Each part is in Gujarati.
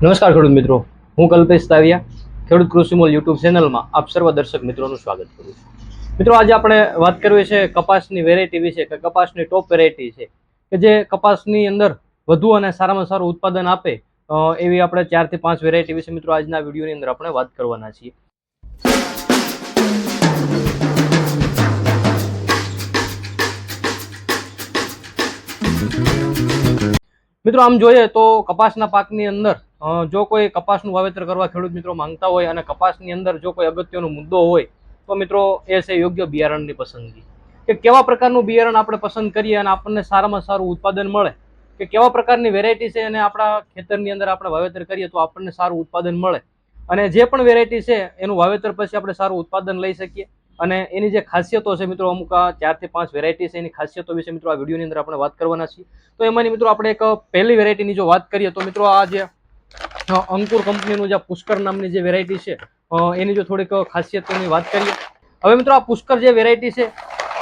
નમસ્કાર ખેડૂત મિત્રો. હું કલ્પેશ તાવિયા, ખેડૂત કૃષિમોલ યુટ્યુબ ચેનલમાં આપ સર્વ દર્શક મિત્રોનું સ્વાગત કરું છું. મિત્રો, આજે આપણે વાત કરવી છે કપાસની વેરાયટી વિશે, કે કપાસની ટોપ વેરાયટી છે, કે જે કપાસની અંદર વધુ અને સારામાં સારું ઉત્પાદન આપે એવી આપણે ચારથી પાંચ વેરાયટી વિશે મિત્રો આજના વિડીયોની અંદર આપણે વાત કરવાના છીએ. મિત્રો, આમ જોઈએ તો કપાસના પાકની અંદર જો કોઈ કપાસનું વાવેતર કરવા ખેડૂત મિત્રો માંગતા હોય અને કપાસની અંદર જો કોઈ અગત્યનો મુદ્દો હોય, તો મિત્રો એ છે યોગ્ય બિયારણની પસંદગી. કે કેવા પ્રકારનું બિયારણ આપણે પસંદ કરીએ અને આપણને સારામાં સારું ઉત્પાદન મળે? કે કેવા પ્રકારની વેરાયટી છે અને આપણા ખેતરની અંદર આપણે વાવેતર કરીએ તો આપણને સારું ઉત્પાદન મળે? અને જે પણ વેરાયટી છે, એનું વાવેતર પછી આપણે સારું ઉત્પાદન લઈ શકીએ. અને એની જે ખાસિયતો છે મિત્રો, અમુક આ ચારથી પાંચ વેરાયટી છે, એની ખાસિયતો વિશે મિત્રો આ વિડીયોની અંદર આપણે વાત કરવાના છીએ. તો એમાંની મિત્રો આપણે એક પહેલી વેરાયટીની જો વાત કરીએ, તો મિત્રો આ જે અંકુર કંપનીનું જે પુષ્કર નામની જે વેરાયટી છે એની જો થોડીક ખાસિયતની વાત કરીએ. હવે મિત્રો આ પુષ્કર જે વેરાયટી છે,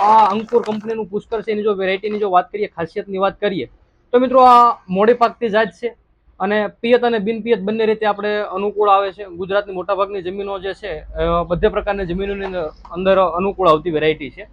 આ અંકુર કંપનીનું પુષ્કર છે, એની જો વેરાયટીની જો વાત કરીએ, ખાસિયતની વાત કરીએ, તો મિત્રો આ મોડી પાકતી જાત છે અને પિયત અને બિનપિયત બંને રીતે આપણે અનુકૂળ આવે છે. ગુજરાતની મોટાભાગની જમીનો જે છે બધે પ્રકારની જમીનોની અંદર- અનુકૂળ આવતી વેરાયટી છે.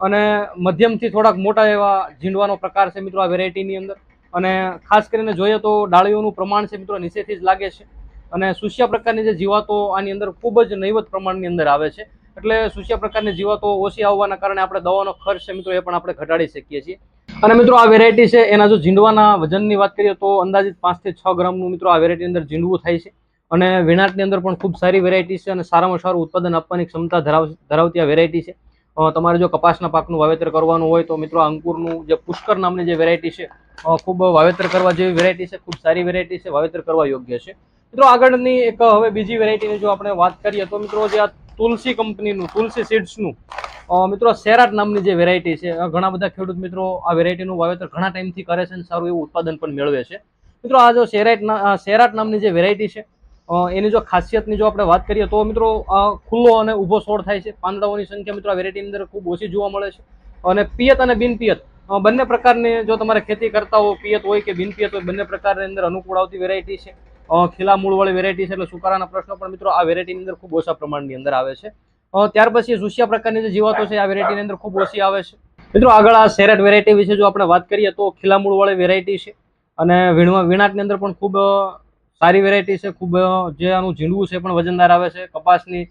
અને મધ્યમથી થોડાક મોટા એવા ઝીંડવાનો પ્રકાર છે મિત્રો આ વેરાયટીની અંદર. અને ખાસ કરીને જોઈએ તો ડાળીઓનું પ્રમાણ છે મિત્રો નીચેથી જ લાગે છે. અને સુસ્યા પ્રકારની જે જીવાતો આની અંદર ખૂબ જ નહીવત પ્રમાણની અંદર આવે છે. એટલે સુસ્યા પ્રકારની જીવાતો ઓછી આવવાના કારણે આપણે દવાનો ખર્ચ છે મિત્રો એ પણ આપણે ઘટાડી શકીએ છીએ. અને મિત્રો આ વેરાયટી છે એના જો ઝીંડવાના વજનની વાત કરીએ તો અંદાજિત પાંચથી છ ગ્રામનું મિત્રો આ વેરાયટી અંદર ઝીંડવું થાય છે. અને વિનાટની અંદર પણ ખૂબ સારી વેરાયટી છે અને સારામાં સારું ઉત્પાદન આપવાની ક્ષમતા ધરાવ ધરાવતી આ વેરાયટી છે. તમારે જો કપાસના પાકનું વાવેતર કરવાનું હોય તો મિત્રો અંકુરનું જે પુષ્કર નામની જે વેરાયટી છે ખૂબ વાવેતર કરવા જેવી વેરાયટી છે, ખૂબ સારી વેરાયટી છે, વાવેતર કરવા યોગ્ય છે. મિત્રો આગળની એક હવે બીજી વેરાયટીની જો આપણે વાત કરીએ તો મિત્રો જે આ તુલસી કંપનીનું, તુલસી સીડ્સનું મિત્રો સેરાટ નામની જે વેરાયટી છે ઘણા બધા ખેડૂત મિત્રો આ વેરાયટીનું વાવેતર ઘણા ટાઈમથી કરે છે અને સારું એવું ઉત્પાદન પણ મેળવે છે. મિત્રો આ જો સેરાટ સેરાટ નામની જે વેરાયટી છે એની જો ખાસિયતની જો આપણે વાત કરીએ તો મિત્રો ખુલ્લો અને ઊભો છોડ થાય છે. પાંદડાઓની સંખ્યા મિત્રો આ વેરાયટીની અંદર ખૂબ ઓછી જોવા મળે છે. અને પિયત અને બિનપિયત બંને પ્રકારની જો તમારે ખેતી કરતા હો, પિયત હોય કે બિનપિયત હોય, બંને પ્રકારની અંદર અનુકૂળ આવતી વેરાયટી છે. ખીલા મૂળવાળી વેરાયટી છે એટલે સુકારાના પ્રશ્નો પણ મિત્રો આ વેરાયટીની અંદર ખૂબ ઓછા પ્રમાણની અંદર આવે છે. ત્યાર પછી ઝુસિયા પ્રકારની જે જીવાતો છે, આ વેરાયટીની અંદર ખૂબ ઓછી આવે છે. મિત્રો આગળ આ સેરેટ વેરાયટી વિશે જો આપણે વાત કરીએ તો ખીલા મૂળવાળી વેરાયટી છે. અને વીણવા, વીણાટની અંદર પણ ખૂબ સારી વેરાયટી છે. ખૂબ જે આનું ઝીંડવું છે પણ વજનદાર આવે છે. કપાસની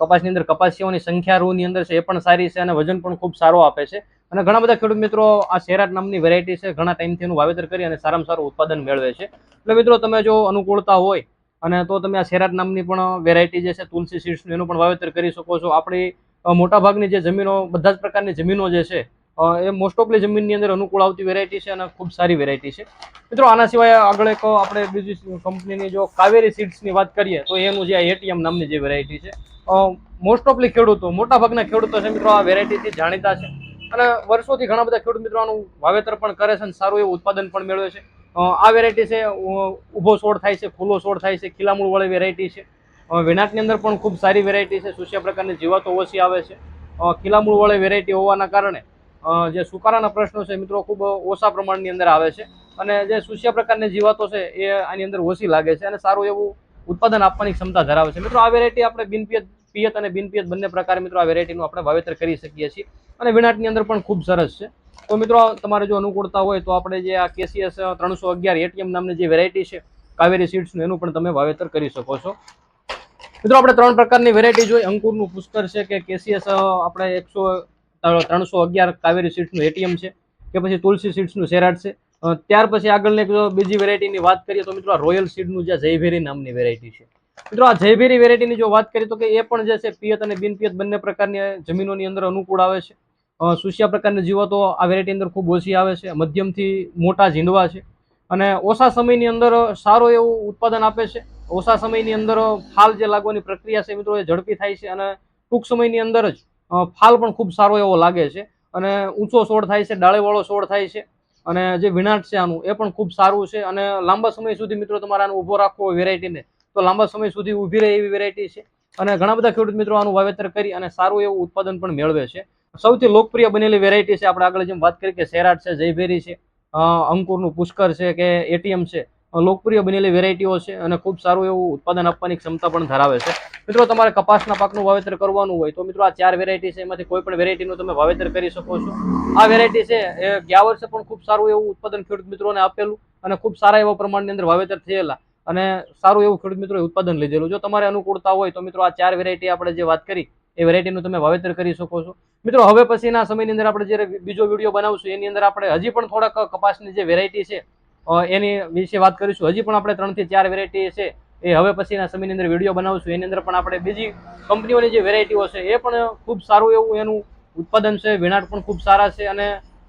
કપાસની અંદર કપાસિયાઓની સંખ્યા રૂની અંદર છે એ પણ સારી છે અને વજન પણ ખૂબ સારો આપે છે. અને ઘણા બધા ખેડૂત મિત્રો આ સેરાટ નામની વેરાયટી છે. ઘણા ટાઈમથી એનું વાવેતર કરી અને સારામાં સારું ઉત્પાદન મેળવે છે. એટલે મિત્રો તમે જો અનુકૂળતા હોય અને તો તમે આ સેરાટ નામની પણ વેરાયટી જે છે, તુલસી સીડ્સનું એનું પણ વાવેતર કરી શકો છો. આપણી મોટાભાગની જે જમીનો, બધા જ પ્રકારની જમીનો જે છે એ મોસ્ટ ઓફલી જમીનની અંદર અનુકૂળ આવતી વેરાયટી છે અને ખૂબ સારી વેરાયટી છે. મિત્રો, આના સિવાય આગળ એક આપણે બીજી કંપનીની જો કાવેરી સીડ્સની વાત કરીએ, તો એનું જે એટીએમ નામની જે વેરાયટી છે. મોસ્ટ ઓફલી ખેડૂતો મોટાભાગના ખેડૂતો છે મિત્રો, આ વેરાયટીથી જાણીતા છે. અને વર્ષોથી ઘણા બધા ખેડૂત મિત્રો આનું વાવેતર પણ કરે છે અને સારું એવું ઉત્પાદન પણ મેળવે છે. આ વેરાયટી છે ઊભો છોડ થાય છે, ખુલ્લો છોડ થાય છે ખીલામૂળ વાળી વેરાયટી છે. વેનાટની અંદર પણ ખૂબ સારી વેરાયટી છે સુસ્યા પ્રકારની જીવાતો ઓછી આવે છે. ખીલામૂળ વાળી વેરાયટી હોવાના કારણે જે સુકારાના પ્રશ્નો છે મિત્રો ખૂબ ઓછા પ્રમાણની અંદર આવે છે. અને જે સુસ્યા પ્રકારની જીવાતો છે એ આની અંદર ઓછી લાગે છે અને સારું એવું ઉત્પાદન આપવાની ક્ષમતા ધરાવે છે. મિત્રો, આ વેરાયટી આપણે બિનપિયત, પિયત અને બિનપિયત બંને પ્રકારે મિત્રો આ વેરાયટીનું આપણે વાવેતર કરી શકીએ છીએ. અને વિનાટની અંદર પણ ખૂબ સરસ છે. તો મિત્રો, તમારે જો અનુકૂળતા હોય તો આપણે જે આ કેસીએસ ત્રણસો અગિયાર એટીએમ નામની જે વેરાયટી છે, કાવેરી સીડ્સનું એનું પણ તમે વાવેતર કરી શકો છો. મિત્રો, આપણે ત્રણ પ્રકારની વેરાયટી જોઈએ અંકુરનું પુષ્કર છે કે કેસીએસ આપણે એકસો ત્રણસો અગિયાર કાવેરી સીડ્સનું એટીએમ છે, કે પછી તુલસી સીડ્સનું સેરાટ છે. ત્યાર પછી આગળની એક બીજી વેરાયટીની વાત કરીએ તો મિત્રો આ રોયલ સીડનું જે જયભેરી નામની વેરાયટી છે. મિત્રો આ જયભેરી વેરાયટીની જો વાત કરીએ તો કે એ પણ જે છે પિયત અને બિનપિયત બંને પ્રકારની જમીનોની અંદર અનુકૂળ આવે છે. સુશિયા પ્રકારની જીવાતો આ વેરાયટી અંદર ખૂબ ઓછી આવે છે, મધ્યમથી મોટા ઝીંડવા છે. અને ઓછા સમયની અંદર સારું એવું ઉત્પાદન આપે છે. ઓછા સમયની અંદર ફાલ જે લાગવાની પ્રક્રિયા છે મિત્રો એ ઝડપી થાય છે અને ટૂંક સમયની અંદર જ ફાલ પણ ખૂબ સારો એવો લાગે છે. અને ઊંચો છોડ થાય છે, ડાળેવાળો છોડ થાય છે. અને જે વિનાટ છે આનું, એ પણ ખૂબ સારું છે. અને લાંબા સમય સુધી મિત્રો તમારે આનું ઊભો રાખવો હોય વેરાયટીને તો લાંબા સમય સુધી ઊભી રહે એવી વેરાયટી છે. અને ઘણા બધા ખેડૂત મિત્રો આનું વાવેતર કરી અને સારું એવું ઉત્પાદન પણ મેળવે છે. સૌથી લોકપ્રિય બનેલી વેરાયટી છે, આપણે આગળ જેમ વાત કરી કે સેરાટ છે, જયભેરી છે અંકુરનું પુષ્કર છે કે એટીએમ છે લોકપ્રિય બનેલી વેરાયટીઓ છે અને ખૂબ સારું એવું ઉત્પાદન આપવાની ક્ષમતા પણ ધરાવે છે. મિત્રો, તમારે કપાસના પાકનું વાવેતર કરવાનું હોય તો મિત્રો આ ચાર વેરાયટી છે, એમાંથી કોઈ પણ વેરાયટીનું તમે વાવેતર કરી શકો છો. આ વેરાયટી છે, એ ગયા વર્ષે પણ ખૂબ સારું એવું ઉત્પાદન ખેડૂત મિત્રોને આપેલું અને ખૂબ સારા એવા પ્રમાણની અંદર વાવેતર થયેલા અને સારું એવું ખેડૂત મિત્રોએ ઉત્પાદન લીધેલું. જો તમારે અનુકૂળતા હોય તો મિત્રો આ ચાર વેરાયટી આપણે જે વાત કરી, એ વેરાયટીનું તમે વાવેતર કરી શકો છો. મિત્રો, હવે પછીના સમયની અંદર આપણે જ્યારે બીજો વીડિયો બનાવશું, એની અંદર આપણે હજી પણ થોડાક કપાસની જે વેરાયટી છે એની વિશે વાત કરીશું. હજી પણ આપણે ત્રણથી ચાર વેરાયટી છે. એ હવે પછીના સમયની અંદર વીડિયો બનાવશું. એની અંદર પણ આપણે બીજી કંપનીઓની જે વેરાયટીઓ છે, એ પણ ખૂબ સારું એવું એનું ઉત્પાદન છે. વેણાટ પણ ખૂબ સારા છે અને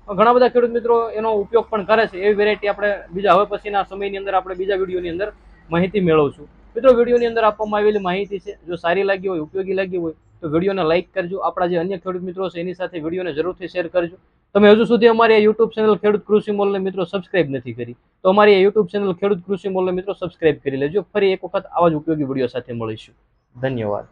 ઘણા બધા ખેડૂત મિત્રો એનો ઉપયોગ પણ કરે છે. એવી વેરાયટી આપણે બીજા હવે પછીના સમયની અંદર આપણે બીજા વિડીયોની અંદર માહિતી મેળવશું. મિત્રો વિડીયોની અંદર આપવામાં આવેલી માહિતી છે, જો સારી લાગી હોય, ઉપયોગી લાગી હોય, તો વિડીયોને લાઇક કરજો. આપણા જે અન્ય ખેડૂત મિત્રો છે, એની સાથે વિડીયોને જરૂરથી શેર કરજો. તમે હજુ સુધી અમારી યુટ્યુબ ચેનલ ખેડૂત કૃષિ મોલને મિત્રો સબસ્ક્રાઇબ નથી કરી, તો અમારી યુટ્યુબ ચેનલ ખેડૂત કૃષિ મોલને મિત્રો સબસ્ક્રાઇબ કરી લેજો. ફરી એક વખત આવા જ ઉપયોગી વીડિયો સાથે મળીશું. ધન્યવાદ.